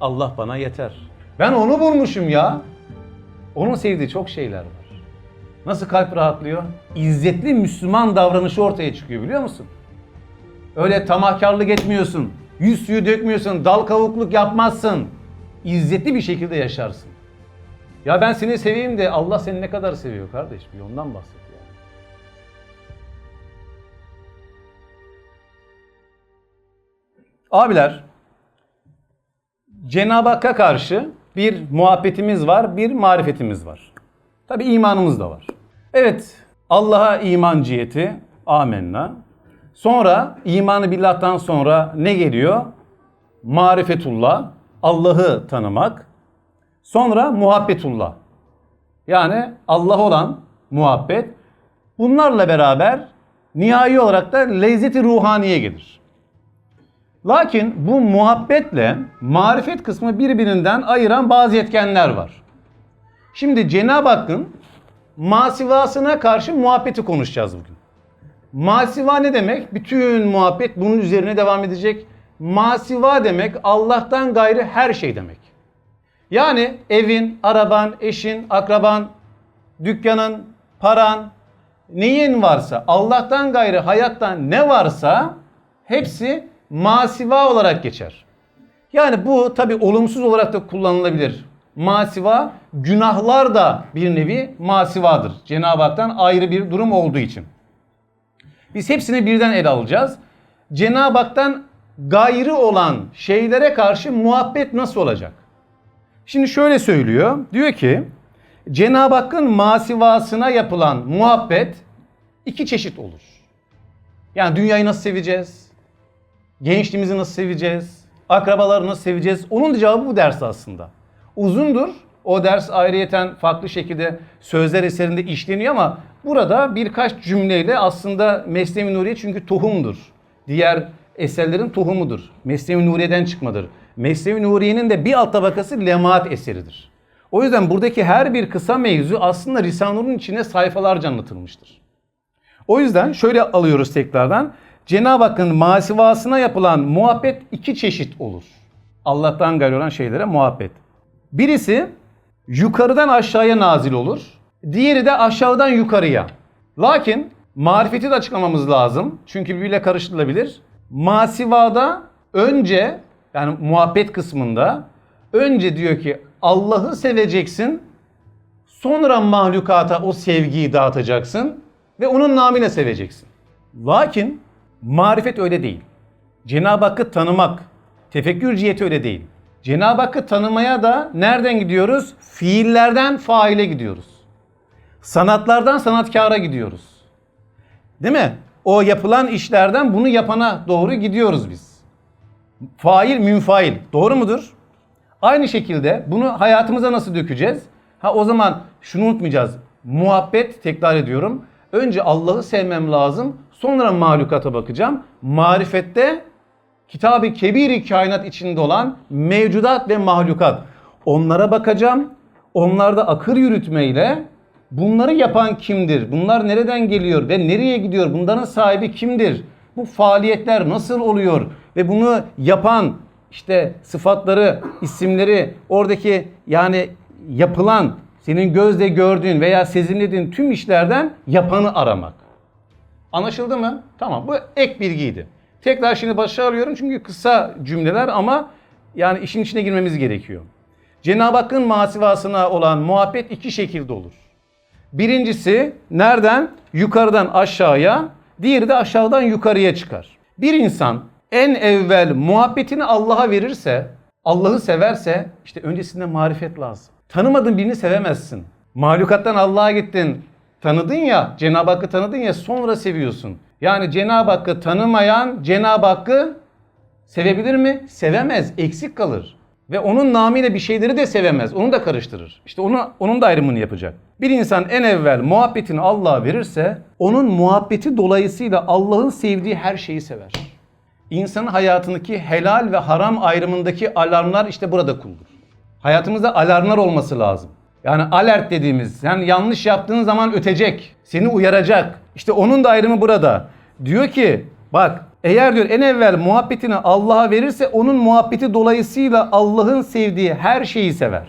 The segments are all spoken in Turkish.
Allah bana yeter. Ben onu bulmuşum ya. Onun sevdiği çok şeyler var. Nasıl kalp rahatlıyor? İzzetli Müslüman davranışı ortaya çıkıyor biliyor musun? Öyle tamahkarlık etmiyorsun. Yüz suyu dökmüyorsun. Dal kavukluk yapmazsın. İzzetli bir şekilde yaşarsın. Ya ben seni seveyim de Allah seni ne kadar seviyor kardeş? Bir ondan bahset. Abiler, Cenab-ı Hakk'a karşı bir muhabbetimiz var, bir marifetimiz var. Tabi imanımız da var. Evet, Allah'a iman ciheti, amenna. Sonra imanı billah'tan sonra ne geliyor? Marifetullah, Allah'ı tanımak. Sonra muhabbetullah. Yani Allah olan muhabbet. Bunlarla beraber nihai olarak da lezzeti ruhaniye gelir. Lakin bu muhabbetle marifet kısmı birbirinden ayıran bazı etkenler var. Şimdi Cenab-ı Hakk'ın masivasına karşı muhabbeti konuşacağız bugün. Masiva ne demek? Bütün muhabbet bunun üzerine devam edecek. Masiva demek Allah'tan gayrı her şey demek. Yani evin, araban, eşin, akraban, dükkanın, paran, neyin varsa, Allah'tan gayrı hayattan ne varsa hepsi masiva olarak geçer. Yani bu tabi olumsuz olarak da kullanılabilir. Masiva, günahlar da bir nevi masivadır. Cenab-ı Hak'tan ayrı bir durum olduğu için. Biz hepsini birden ele alacağız. Cenab-ı Hak'tan gayrı olan şeylere karşı muhabbet nasıl olacak? Şimdi şöyle söylüyor. Diyor ki Cenab-ı Hakk'ın masivasına yapılan muhabbet iki çeşit olur. Yani dünyayı nasıl seveceğiz? Gençliğimizi nasıl seveceğiz? Akrabaları nasıl seveceğiz? Onun cevabı bu ders aslında. Uzundur. O ders ayrıyeten farklı şekilde sözler eserinde işleniyor ama burada birkaç cümleyle aslında Mesnevi Nuriye çünkü tohumdur. Diğer eserlerin tohumudur. Mesnevi Nuriye'den çıkmadır. Mesnevi Nuriye'nin de bir alt tabakası lemaat eseridir. O yüzden buradaki her bir kısa mevzu aslında Risale-i Nur'un içine sayfalarca anlatılmıştır. O yüzden şöyle alıyoruz tekrardan. Cenab-ı Hakk'ın masivasına yapılan muhabbet iki çeşit olur. Allah'tan gayrı olan şeylere muhabbet. Birisi yukarıdan aşağıya nazil olur. Diğeri de aşağıdan yukarıya. Lakin marifeti de açıklamamız lazım. Çünkü birbiriyle karıştırılabilir. Masivada önce yani muhabbet kısmında önce diyor ki Allah'ı seveceksin. Sonra mahlukata o sevgiyi dağıtacaksın ve onun namıyla seveceksin. Lakin marifet öyle değil. Cenab-ı Hakk'ı tanımak, tefekkür ciheti öyle değil. Cenab-ı Hakk'ı tanımaya da nereden gidiyoruz? Fiillerden faile gidiyoruz. Sanatlardan sanatkara gidiyoruz. Değil mi? O yapılan işlerden bunu yapana doğru gidiyoruz biz. Fail, münfail. Doğru mudur? Aynı şekilde bunu hayatımıza nasıl dökeceğiz? Ha o zaman şunu unutmayacağız. Muhabbet, tekrar ediyorum. Önce Allah'ı sevmem lazım. Sonra mahlukata bakacağım. Marifette Kitab-ı Kebir-i kainat içinde olan mevcudat ve mahlukat. Onlara bakacağım. Onlarda akıl yürütmeyle bunları yapan kimdir? Bunlar nereden geliyor ve nereye gidiyor? Bunların sahibi kimdir? Bu faaliyetler nasıl oluyor? Ve bunu yapan işte sıfatları, isimleri, oradaki yani yapılan, senin gözle gördüğün veya sezinlediğin tüm işlerden yapanı aramak. Anlaşıldı mı? Tamam bu ek bilgiydi. Tekrar şimdi başa alıyorum çünkü kısa cümleler ama yani işin içine girmemiz gerekiyor. Cenab-ı Hakk'ın masivasına olan muhabbet iki şekilde olur. Birincisi nereden? Yukarıdan aşağıya, diğeri de aşağıdan yukarıya çıkar. Bir insan en evvel muhabbetini Allah'a verirse, Allah'ı severse işte öncesinde marifet lazım. Tanımadığın birini sevemezsin. Mahlukattan Allah'a gittin, tanıdın ya, Cenab-ı Hakk'ı tanıdın ya sonra seviyorsun. Yani Cenab-ı Hakk'ı tanımayan Cenab-ı Hakk'ı sevebilir mi? Sevemez, eksik kalır. Ve onun namıyla bir şeyleri de sevemez. Onu da karıştırır. İşte onu, onun da ayrımını yapacak. Bir insan en evvel muhabbetini Allah'a verirse onun muhabbeti dolayısıyla Allah'ın sevdiği her şeyi sever. İnsanın hayatındaki helal ve haram ayrımındaki alarmlar işte burada kurulur. Hayatımızda alarmlar olması lazım. Yani alert dediğimiz yani yanlış yaptığın zaman ötecek, seni uyaracak. İşte onun da ayrımı burada. Diyor ki bak Eğer diyor en evvel muhabbetini Allah'a verirse onun muhabbeti dolayısıyla Allah'ın sevdiği her şeyi sever.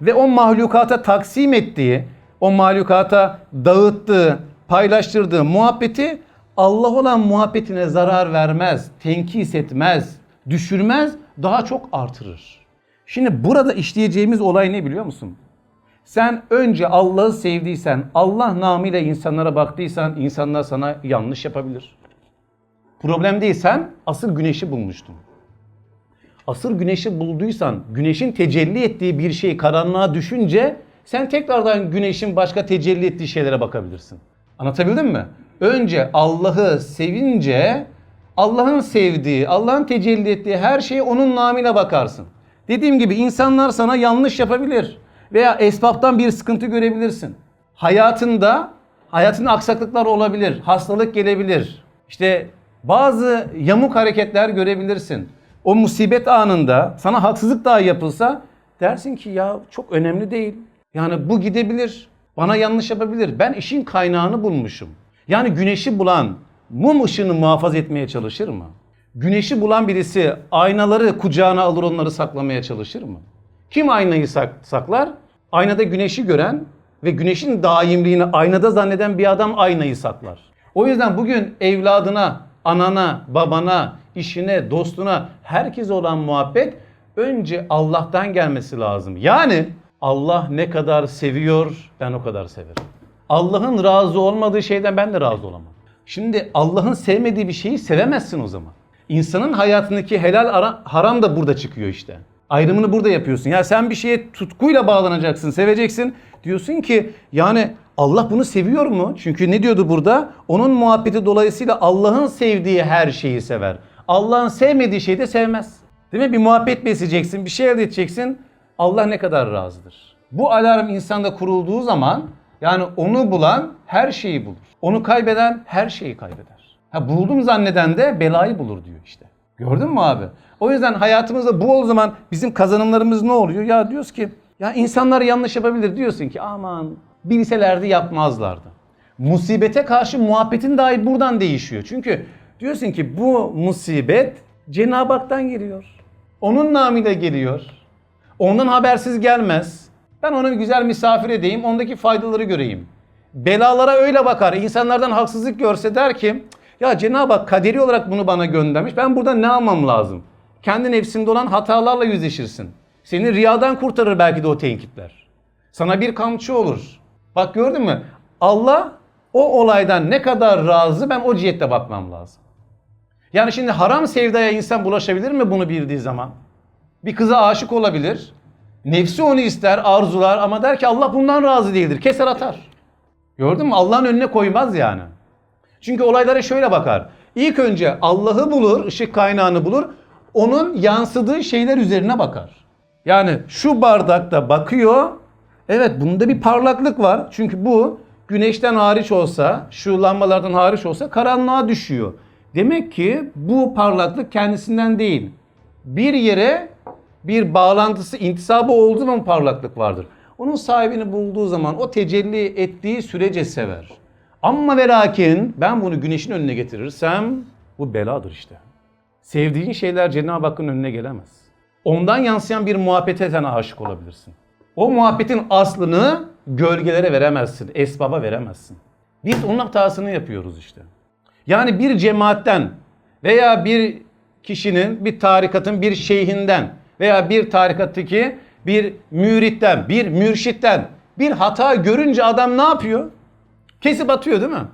Ve o mahlukata taksim ettiği, o mahlukata dağıttığı, paylaştırdığı muhabbeti Allah olan muhabbetine zarar vermez, tenkis etmez, düşürmez, daha çok artırır. Şimdi burada işleyeceğimiz olay ne biliyor musun? Sen önce Allah'ı sevdiysen, Allah namıyla insanlara baktıysan insanlar sana yanlış yapabilir. Problem değil sen asıl güneşi bulmuştun. Asıl güneşi bulduysan, güneşin tecelli ettiği bir şey karanlığa düşünce sen tekrardan güneşin başka tecelli ettiği şeylere bakabilirsin. Anlatabildim mi? Önce Allah'ı sevince Allah'ın sevdiği, Allah'ın tecelli ettiği her şeye onun namıyla bakarsın. Dediğim gibi insanlar sana yanlış yapabilir veya esbaptan bir sıkıntı görebilirsin. Hayatında hayatında aksaklıklar olabilir, hastalık gelebilir. İşte bazı yamuk hareketler görebilirsin. O musibet anında sana haksızlık daha yapılsa dersin ki ya çok önemli değil. Yani bu gidebilir. Bana yanlış yapabilir. Ben işin kaynağını bulmuşum. Yani güneşi bulan mum ışığını muhafaza etmeye çalışır mı? Güneşi bulan birisi aynaları kucağına alır onları saklamaya çalışır mı? Kim aynayı sak- saklar? Aynada güneşi gören ve güneşin daimliğini aynada zanneden bir adam aynayı saklar. O yüzden bugün evladına, anana, babana, işine, dostuna, herkese olan muhabbet önce Allah'tan gelmesi lazım. Yani Allah ne kadar seviyor ben o kadar severim. Allah'ın razı olmadığı şeyden ben de razı olamam. Şimdi Allah'ın sevmediği bir şeyi sevemezsin o zaman. İnsanın hayatındaki helal ara- haram da burada çıkıyor işte. Ayrımını burada yapıyorsun. Ya sen bir şeye tutkuyla bağlanacaksın, seveceksin. Diyorsun ki yani Allah bunu seviyor mu? Çünkü ne diyordu burada? Onun muhabbeti dolayısıyla Allah'ın sevdiği her şeyi sever. Allah'ın sevmediği şeyi de sevmez. Değil mi? Bir muhabbet besleyeceksin, bir şey elde edeceksin. Allah ne kadar razıdır. Bu alarm insanda kurulduğu zaman yani onu bulan her şeyi bulur. Onu kaybeden her şeyi kaybeder. Ha buldum zanneden de belayı bulur diyor işte. Gördün mü abi? O yüzden hayatımızda bu o zaman bizim kazanımlarımız ne oluyor? Ya diyoruz ki ya insanlar yanlış yapabilir diyorsun ki aman bilselerdi yapmazlardı. Musibete karşı muhabbetin dahi buradan değişiyor. Çünkü diyorsun ki bu musibet Cenab-ı Hak'tan geliyor. Onun namıyla geliyor. Ondan habersiz gelmez. Ben bir güzel misafir edeyim, ondaki faydaları göreyim. Belalara öyle bakar. İnsanlardan haksızlık görse der ki, ya Cenab-ı Hak kaderi olarak bunu bana göndermiş. Ben burada ne almam lazım? Kendi nefsinde olan hatalarla yüzleşirsin. Seni riyadan kurtarır belki de o tenkitler. Sana bir kamçı olur. Bak gördün mü? Allah o olaydan ne kadar razı ben o cihette bakmam lazım. Yani şimdi haram sevdaya insan bulaşabilir mi bunu bildiği zaman? Bir kıza aşık olabilir. Nefsi onu ister, arzular ama der ki Allah bundan razı değildir. Keser atar. Gördün mü? Allah'ın önüne koymaz yani. Çünkü olaylara şöyle bakar. İlk önce Allah'ı bulur, ışık kaynağını bulur. Onun yansıdığı şeyler üzerine bakar. Yani şu bardakta bakıyor. Evet bunda bir parlaklık var. Çünkü bu güneşten hariç olsa, şu lambalardan hariç olsa karanlığa düşüyor. Demek ki bu parlaklık kendisinden değil. Bir yere bir bağlantısı, intisabı olduğu zaman parlaklık vardır. Onun sahibini bulduğu zaman o tecelli ettiği sürece sever. Ama ve lakin ben bunu güneşin önüne getirirsem bu beladır işte. Sevdiğin şeyler Cenab-ı Hakk'ın önüne gelemez. Ondan yansıyan bir muhabbete sen aşık olabilirsin. O muhabbetin aslını gölgelere veremezsin, esbaba veremezsin. Biz onun hatasını yapıyoruz işte. Yani bir cemaatten veya bir kişinin, bir tarikatın, bir şeyhinden veya bir tarikattaki bir müritten, bir mürşitten bir hata görünce adam ne yapıyor? Kesip atıyor değil mi?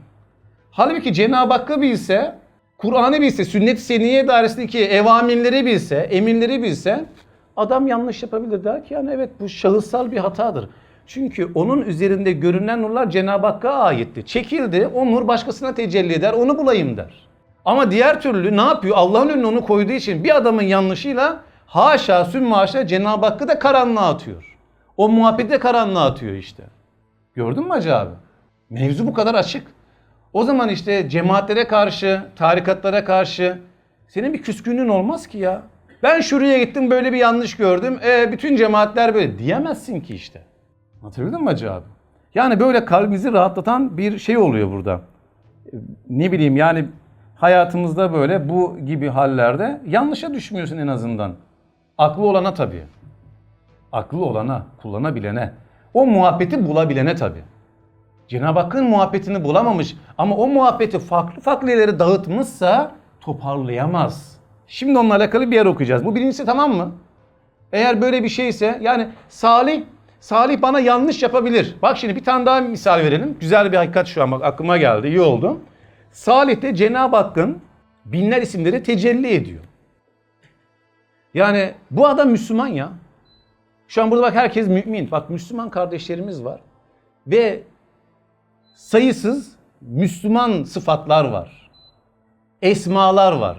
Halbuki Cenab-ı Hakk'ı bilse, Kur'an'ı bilse, sünnet-i seniyye dairesindeki evaminleri bilse, emirleri bilse adam yanlış yapabilir. Der ki yani evet bu şahıssal bir hatadır. Çünkü onun üzerinde görünen nurlar Cenab-ı Hakk'a aitti. Çekildi, o nur başkasına tecelli eder, onu bulayım der. Ama diğer türlü ne yapıyor? Allah'ın önüne onu koyduğu için bir adamın yanlışıyla haşa sümme haşa Cenab-ı Hakk'ı da karanlığa atıyor. O muhabbeti de karanlığa atıyor işte. Gördün mü Hacı abi? Mevzu bu kadar açık. O zaman işte cemaatlere karşı, tarikatlara karşı senin bir küskünlüğün olmaz ki ya. Ben şuraya gittim böyle bir yanlış gördüm. E, bütün cemaatler böyle diyemezsin ki işte. Anlatabildim mi Hacı abi? Yani böyle kalbimizi rahatlatan bir şey oluyor burada. Ne bileyim yani hayatımızda böyle bu gibi hallerde yanlışa düşmüyorsun en azından. Aklı olana tabii. Aklı olana, kullanabilene. O muhabbeti bulabilene tabii. Cenab-ı Hakk'ın muhabbetini bulamamış ama o muhabbeti farklı farklı yerlere dağıtmışsa toparlayamaz. Şimdi onunla alakalı bir yer okuyacağız. Bu birincisi tamam mı? Eğer böyle bir şeyse yani Salih Salih bana yanlış yapabilir. Bak şimdi bir tane daha misal verelim. Güzel bir hakikat şu an bak aklıma geldi. iyi oldu. Salih de Cenab-ı Hakk'ın binler isimleri tecelli ediyor. Yani bu adam Müslüman ya. Şu an burada bak herkes mümin. Bak Müslüman kardeşlerimiz var. Ve sayısız Müslüman sıfatlar var. Esmalar var.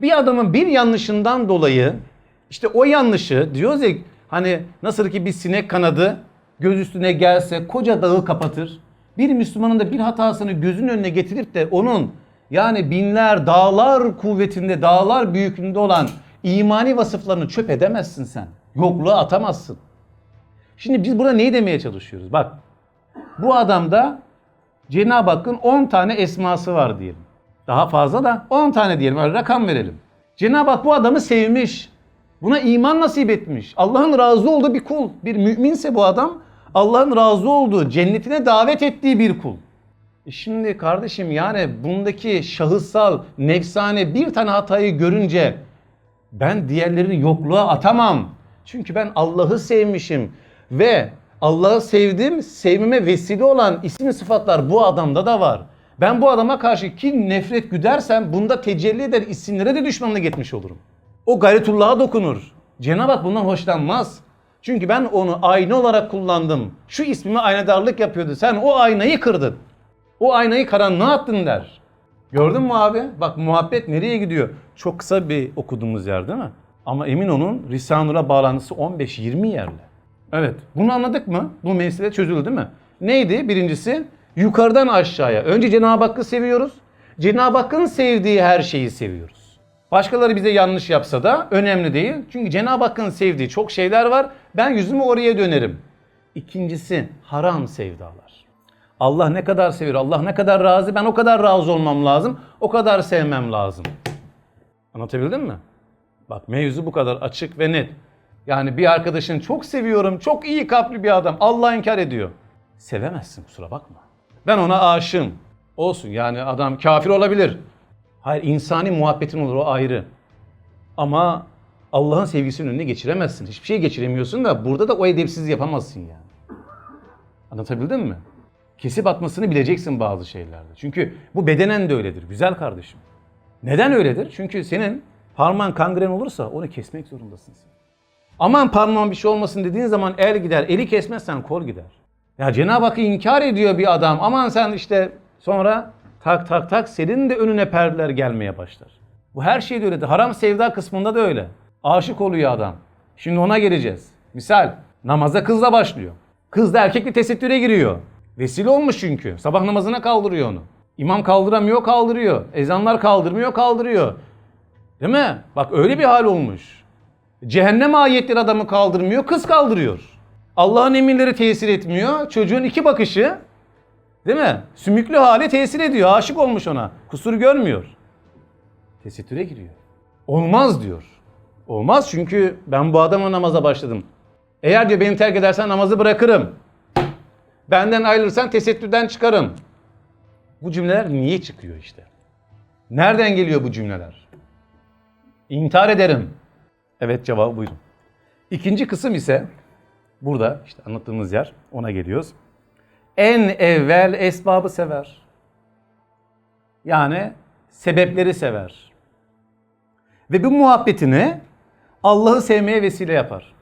Bir adamın bir yanlışından dolayı işte o yanlışı diyoruz ya hani nasıl ki bir sinek kanadı göz üstüne gelse koca dağı kapatır. Bir Müslümanın da bir hatasını gözün önüne getirip de onun yani binler dağlar kuvvetinde dağlar büyüklüğünde olan imani vasıflarını çöp edemezsin sen. Yokluğa atamazsın. Şimdi biz burada neyi demeye çalışıyoruz? Bak bu adamda Cenab-ı Hakk'ın 10 tane esması var diyelim. Daha fazla da 10 tane diyelim. Öyle rakam verelim. Cenab-ı Hak bu adamı sevmiş. Buna iman nasip etmiş. Allah'ın razı olduğu bir kul. Bir müminse bu adam Allah'ın razı olduğu, cennetine davet ettiği bir kul. E şimdi kardeşim yani bundaki şahıssal, nefsane bir tane hatayı görünce ben diğerlerini yokluğa atamam. Çünkü ben Allah'ı sevmişim ve Allah'ı sevdim, sevmeme vesile olan isim sıfatlar bu adamda da var. Ben bu adama karşı kin, nefret güdersem bunda tecelli eder isimlere de düşmanlık etmiş olurum. O gayretullah'a dokunur. Cenab-ı Hak bundan hoşlanmaz. Çünkü ben onu ayna olarak kullandım. Şu ismime aynadarlık yapıyordu. Sen o aynayı kırdın. O aynayı karanlığa attın der. Gördün mü abi? Bak muhabbet nereye gidiyor? Çok kısa bir okuduğumuz yer değil mi? Ama emin olun Risale-i bağlantısı 15-20 yerle. Evet. Bunu anladık mı? Bu mesele çözüldü değil mi? Neydi? Birincisi yukarıdan aşağıya. Önce Cenab-ı Hakk'ı seviyoruz. Cenab-ı Hakk'ın sevdiği her şeyi seviyoruz. Başkaları bize yanlış yapsa da önemli değil. Çünkü Cenab-ı Hakk'ın sevdiği çok şeyler var. Ben yüzümü oraya dönerim. İkincisi haram sevdalar. Allah ne kadar seviyor, Allah ne kadar razı, ben o kadar razı olmam lazım, o kadar sevmem lazım. Anlatabildim mi? Bak mevzu bu kadar açık ve net. Yani bir arkadaşını çok seviyorum, çok iyi kalpli bir adam. Allah inkar ediyor. Sevemezsin kusura bakma. Ben ona aşığım. Olsun yani adam kafir olabilir. Hayır insani muhabbetin olur o ayrı. Ama Allah'ın sevgisinin önüne geçiremezsin. Hiçbir şey geçiremiyorsun da burada da o edepsiz yapamazsın yani. Anlatabildim mi? Kesip atmasını bileceksin bazı şeylerde. Çünkü bu bedenen de öyledir. Güzel kardeşim. Neden öyledir? Çünkü senin parmağın kangren olursa onu kesmek zorundasın sen. Aman parmağın bir şey olmasın dediğin zaman el gider. Eli kesmezsen kol gider. Ya Cenab-ı Hakk'ı inkar ediyor bir adam. Aman sen işte sonra tak tak tak senin de önüne perdeler gelmeye başlar. Bu her şeyde öyledir. Haram sevda kısmında da öyle. Aşık oluyor adam. Şimdi ona geleceğiz. Misal namaza kızla başlıyor. Kız da erkekle tesettüre giriyor. Vesile olmuş çünkü. Sabah namazına kaldırıyor onu. İmam kaldıramıyor kaldırıyor. Ezanlar kaldırmıyor kaldırıyor. Değil mi? Bak öyle bir hal olmuş. Cehennem ayetleri adamı kaldırmıyor, kız kaldırıyor. Allah'ın emirleri tesir etmiyor. Çocuğun iki bakışı değil mi? Sümüklü hale tesir ediyor. Aşık olmuş ona. Kusur görmüyor. Tesettüre giriyor. Olmaz diyor. Olmaz çünkü ben bu adamla namaza başladım. Eğer diyor beni terk edersen namazı bırakırım. Benden ayrılırsan tesettürden çıkarım. Bu cümleler niye çıkıyor işte? Nereden geliyor bu cümleler? İntihar ederim. Evet cevabı buyurun. İkinci kısım ise burada işte anlattığımız yer ona geliyoruz. En evvel esbabı sever. Yani sebepleri sever. Ve bu muhabbetini Allah'ı sevmeye vesile yapar.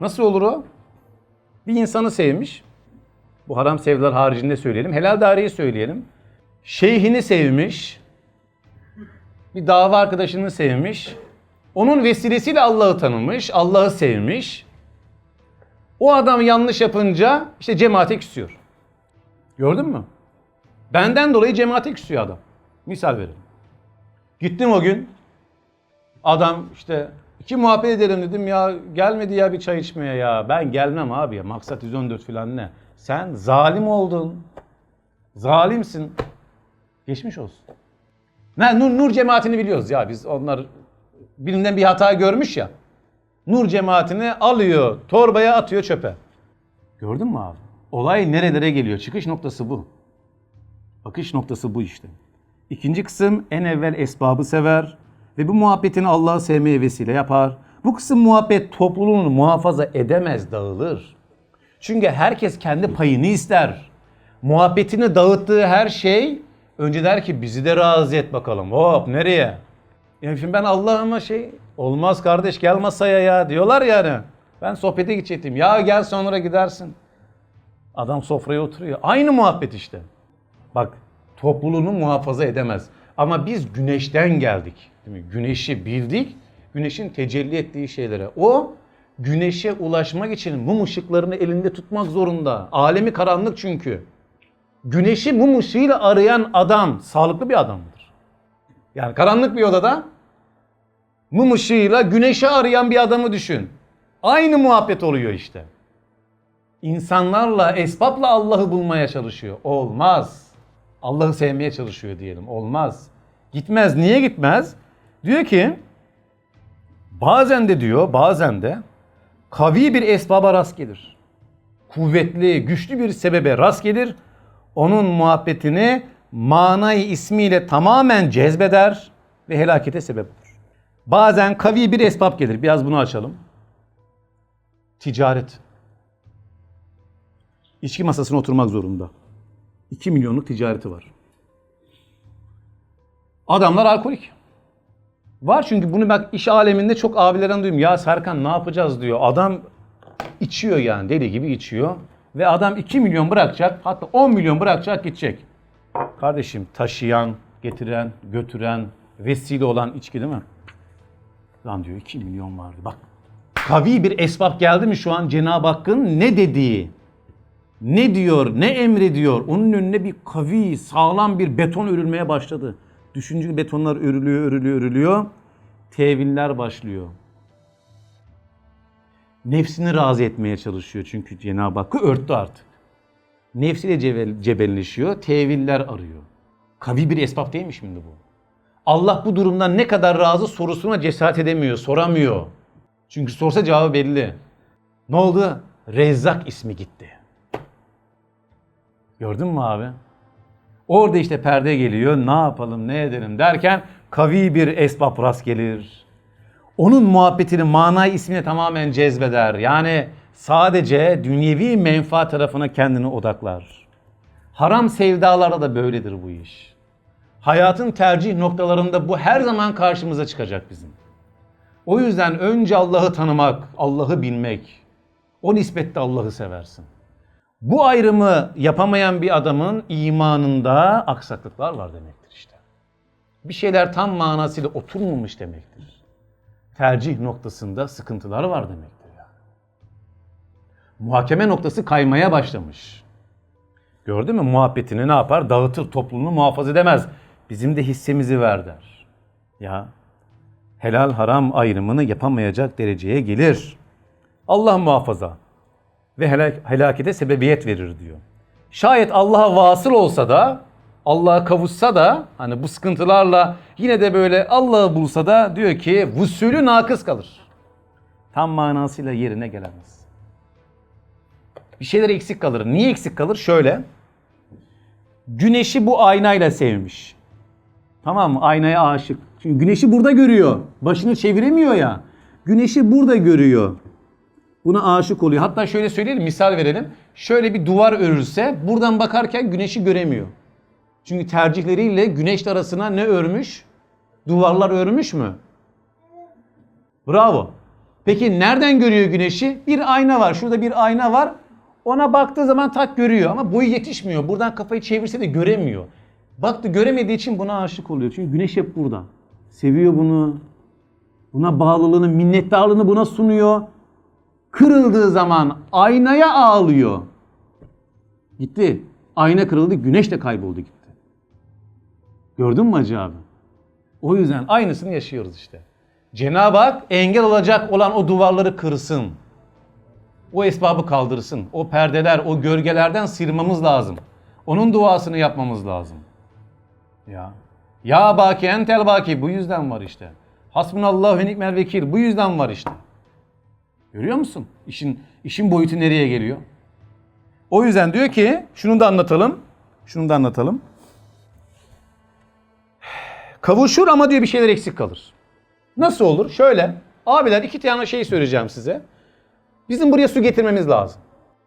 Nasıl olur o? Bir insanı sevmiş. Bu haram sevdalar haricinde söyleyelim. Helal daireyi söyleyelim. Şeyhini sevmiş. Bir dava arkadaşını sevmiş. Onun vesilesiyle Allah'ı tanımış, Allah'ı sevmiş. O adam yanlış yapınca işte cemaate küsüyor. Gördün mü? Benden dolayı cemaate küsüyor adam. Misal verelim. Gittim o gün. Adam işte iki muhabbet edelim dedim ya gelmedi ya bir çay içmeye ya. Ben gelmem abi ya maksat 114 falan ne. Sen zalim oldun. Zalimsin. Geçmiş olsun. Ne, Nur, Nur cemaatini biliyoruz ya biz onlar birinden bir hata görmüş ya. Nur cemaatini alıyor, torbaya atıyor çöpe. Gördün mü abi? Olay nerelere geliyor? Çıkış noktası bu. Bakış noktası bu işte. İkinci kısım en evvel esbabı sever ve bu muhabbetini Allah'ı sevmeye vesile yapar. Bu kısım muhabbet topluluğunu muhafaza edemez, dağılır. Çünkü herkes kendi payını ister. Muhabbetini dağıttığı her şey önce der ki bizi de razı et bakalım. Hop nereye? Yani şimdi ben Allah'ıma şey olmaz kardeş gel masaya ya diyorlar yani. Ben sohbete gidecektim. Ya gel sonra gidersin. Adam sofraya oturuyor. Aynı muhabbet işte. Bak topluluğunu muhafaza edemez. Ama biz güneşten geldik. Değil mi? Güneşi bildik. Güneşin tecelli ettiği şeylere. O güneşe ulaşmak için mum ışıklarını elinde tutmak zorunda. Alemi karanlık çünkü. Güneşi mum ışığıyla arayan adam sağlıklı bir adamdır. Yani karanlık bir odada mum ışığıyla güneşi arayan bir adamı düşün. Aynı muhabbet oluyor işte. İnsanlarla, esbabla Allah'ı bulmaya çalışıyor. Olmaz. Allah'ı sevmeye çalışıyor diyelim. Olmaz. Gitmez. Niye gitmez? Diyor ki bazen de diyor bazen de kavi bir esbaba rast gelir. Kuvvetli, güçlü bir sebebe rast gelir. Onun muhabbetini manayı ismiyle tamamen cezbeder ve helakete sebep olur. Bazen kavi bir esbab gelir. Biraz bunu açalım. Ticaret. İçki masasına oturmak zorunda. 2 milyonluk ticareti var. Adamlar alkolik. Var çünkü bunu bak iş aleminde çok abilerden duyuyorum. Ya Serkan ne yapacağız diyor. Adam içiyor yani deli gibi içiyor. Ve adam 2 milyon bırakacak hatta 10 milyon bırakacak gidecek. Kardeşim taşıyan, getiren, götüren, vesile olan içki değil mi? Lan diyor 2 milyon vardı. Bak kavi bir esbab geldi mi şu an Cenab-ı Hakk'ın ne dediği, ne diyor, ne emrediyor. Onun önüne bir kavi, sağlam bir beton örülmeye başladı. Düşünce betonlar örülüyor, örülüyor, örülüyor. Teviller başlıyor. Nefsini razı etmeye çalışıyor çünkü Cenab-ı Hakk'ı örttü artık. Nefsiyle cebel, cebelleşiyor, teviller arıyor. Kavi bir esbab değil mi şimdi bu? Allah bu durumdan ne kadar razı sorusuna cesaret edemiyor, soramıyor. Çünkü sorsa cevabı belli. Ne oldu? Rezzak ismi gitti. Gördün mü abi? Orada işte perde geliyor. Ne yapalım, ne edelim derken kavi bir esbab rast gelir. Onun muhabbetini manay ismine tamamen cezbeder. Yani sadece dünyevi menfaat tarafına kendini odaklar. Haram sevdalarda da böyledir bu iş. Hayatın tercih noktalarında bu her zaman karşımıza çıkacak bizim. O yüzden önce Allah'ı tanımak, Allah'ı bilmek. O nispette Allah'ı seversin. Bu ayrımı yapamayan bir adamın imanında aksaklıklar var demektir işte. Bir şeyler tam manasıyla oturmamış demektir. Tercih noktasında sıkıntılar var demektir yani. Muhakeme noktası kaymaya başlamış. Gördün mü muhabbetini ne yapar? Dağıtır, toplumunu muhafaza edemez. Bizim de hissemizi ver der. Ya helal haram ayrımını yapamayacak dereceye gelir. Allah muhafaza ve helak, helakete sebebiyet verir diyor. Şayet Allah'a vasıl olsa da, Allah'a kavuşsa da hani bu sıkıntılarla yine de böyle Allah'ı bulsa da diyor ki vusülü nakıs kalır. Tam manasıyla yerine gelemez. Bir şeyler eksik kalır. Niye eksik kalır? Şöyle. Güneşi bu aynayla sevmiş. Tamam mı? Aynaya aşık. Çünkü güneşi burada görüyor. Başını çeviremiyor ya. Güneşi burada görüyor. Buna aşık oluyor. Hatta şöyle söyleyelim, misal verelim. Şöyle bir duvar örülse buradan bakarken güneşi göremiyor. Çünkü tercihleriyle güneş arasına ne örmüş? Duvarlar örmüş mü? Bravo. Peki nereden görüyor güneşi? Bir ayna var. Şurada bir ayna var. Ona baktığı zaman tak görüyor ama boyu yetişmiyor. Buradan kafayı çevirse de göremiyor. Baktı göremediği için buna aşık oluyor. Çünkü güneş hep burada. Seviyor bunu. Buna bağlılığını, minnettarlığını buna sunuyor. Kırıldığı zaman aynaya ağlıyor. Gitti. Ayna kırıldı, güneş de kayboldu gitti. Gördün mü Hacı abi? O yüzden aynısını yaşıyoruz işte. Cenab-ı Hak engel olacak olan o duvarları kırsın. O esbabı kaldırsın. O perdeler, o gölgelerden sıyırmamız lazım. Onun duasını yapmamız lazım. Ya. Ya baki entel baki bu yüzden var işte. Hasbunallahu ve ni'mel vekil bu yüzden var işte. Görüyor musun? İşin işin boyutu nereye geliyor? O yüzden diyor ki şunu da anlatalım. Şunu da anlatalım. Kavuşur ama diyor bir şeyler eksik kalır. Nasıl olur? Şöyle. Abiler iki tane şey söyleyeceğim size. Bizim buraya su getirmemiz lazım.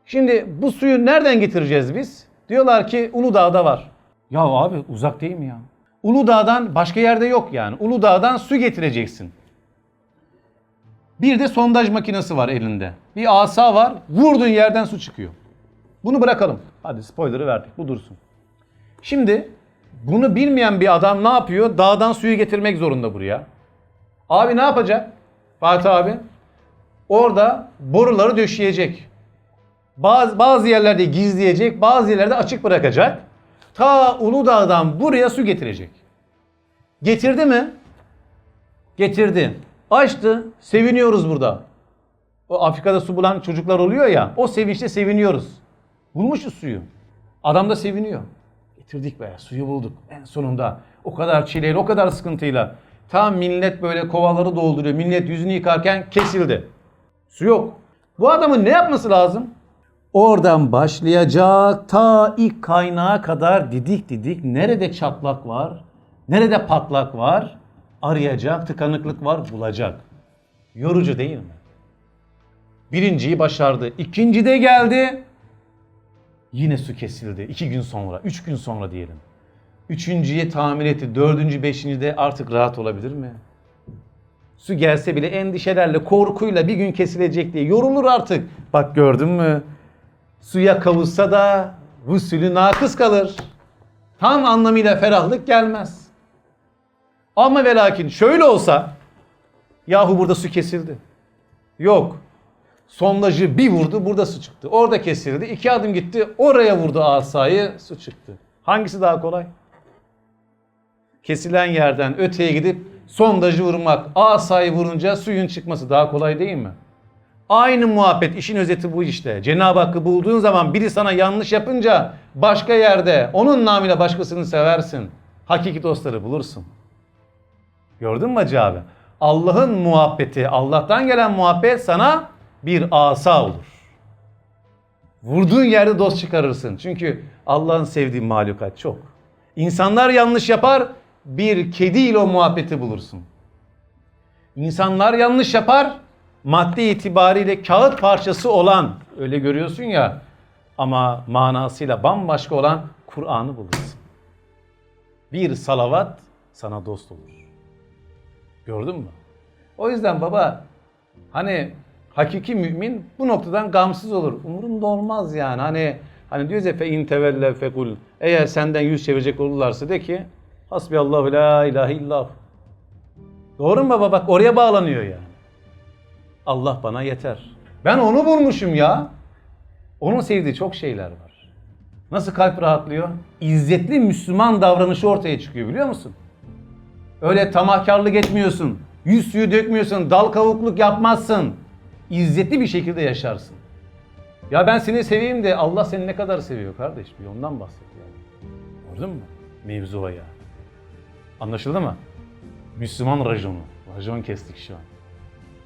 Şimdi bu suyu nereden getireceğiz biz? Diyorlar ki Uludağ'da var. Ya abi uzak değil mi ya? Uludağ'dan başka yerde yok yani. Uludağ'dan su getireceksin. Bir de sondaj makinesi var elinde. Bir asa var. Vurduğun yerden su çıkıyor. Bunu bırakalım. Hadi spoiler'ı verdik. Bu dursun. Şimdi bunu bilmeyen bir adam ne yapıyor? Dağdan suyu getirmek zorunda buraya. Abi ne yapacak? Fatih abi. Orada boruları döşeyecek. Bazı, bazı yerlerde gizleyecek, bazı yerlerde açık bırakacak. Ta Uludağ'dan buraya su getirecek. Getirdi mi? Getirdi. Açtı. Seviniyoruz burada. O Afrika'da su bulan çocuklar oluyor ya. O sevinçte seviniyoruz. Bulmuşuz suyu. Adam da seviniyor. Getirdik be suyu bulduk en sonunda. O kadar çileyle, o kadar sıkıntıyla. Tam millet böyle kovaları dolduruyor. Millet yüzünü yıkarken kesildi. Su yok. Bu adamın ne yapması lazım? Oradan başlayacak ta ilk kaynağa kadar didik didik nerede çatlak var, nerede patlak var arayacak, tıkanıklık var bulacak. Yorucu değil mi? Birinciyi başardı. İkinci de geldi. Yine su kesildi. iki gün sonra, üç gün sonra diyelim. Üçüncüye tamir etti. Dördüncü, beşinci de artık rahat olabilir mi? Su gelse bile endişelerle, korkuyla bir gün kesilecek diye yorulur artık. Bak gördün mü? Suya kavuşsa da usulü nakıs kalır. Tam anlamıyla ferahlık gelmez. Ama ve lakin şöyle olsa yahu burada su kesildi. Yok. Sondajı bir vurdu burada su çıktı. Orada kesildi. iki adım gitti oraya vurdu asayı su çıktı. Hangisi daha kolay? Kesilen yerden öteye gidip sondajı vurmak, asayı vurunca suyun çıkması daha kolay değil mi? Aynı muhabbet işin özeti bu işte. Cenab-ı Hakk'ı bulduğun zaman biri sana yanlış yapınca başka yerde onun namıyla başkasını seversin. Hakiki dostları bulursun. Gördün mü Hacı abi? Allah'ın muhabbeti, Allah'tan gelen muhabbet sana bir asa olur. Vurduğun yerde dost çıkarırsın. Çünkü Allah'ın sevdiği mahlukat çok. İnsanlar yanlış yapar, bir kediyle o muhabbeti bulursun. İnsanlar yanlış yapar, madde itibariyle kağıt parçası olan, öyle görüyorsun ya, ama manasıyla bambaşka olan Kur'an'ı bulursun. Bir salavat sana dost olur. Gördün mü? O yüzden baba hani hakiki mümin bu noktadan gamsız olur. Umurunda olmaz yani. Hani hani diyoruz ya fe in tevelle fekul. Eğer senden yüz çevirecek olurlarsa de ki hasbiyallahu la ilahe illallah. Doğru mu baba? Bak oraya bağlanıyor yani. Allah bana yeter. Ben onu bulmuşum ya. Onun sevdiği çok şeyler var. Nasıl kalp rahatlıyor? İzzetli Müslüman davranışı ortaya çıkıyor biliyor musun? Öyle tamahkarlık etmiyorsun. Yüz suyu dökmüyorsun. Dal kavukluk yapmazsın. İzzetli bir şekilde yaşarsın. Ya ben seni seveyim de Allah seni ne kadar seviyor kardeş? Bir ondan bahset yani. Gördün mü? Mevzu o ya. Anlaşıldı mı? Müslüman raconu. Racon kestik şu an.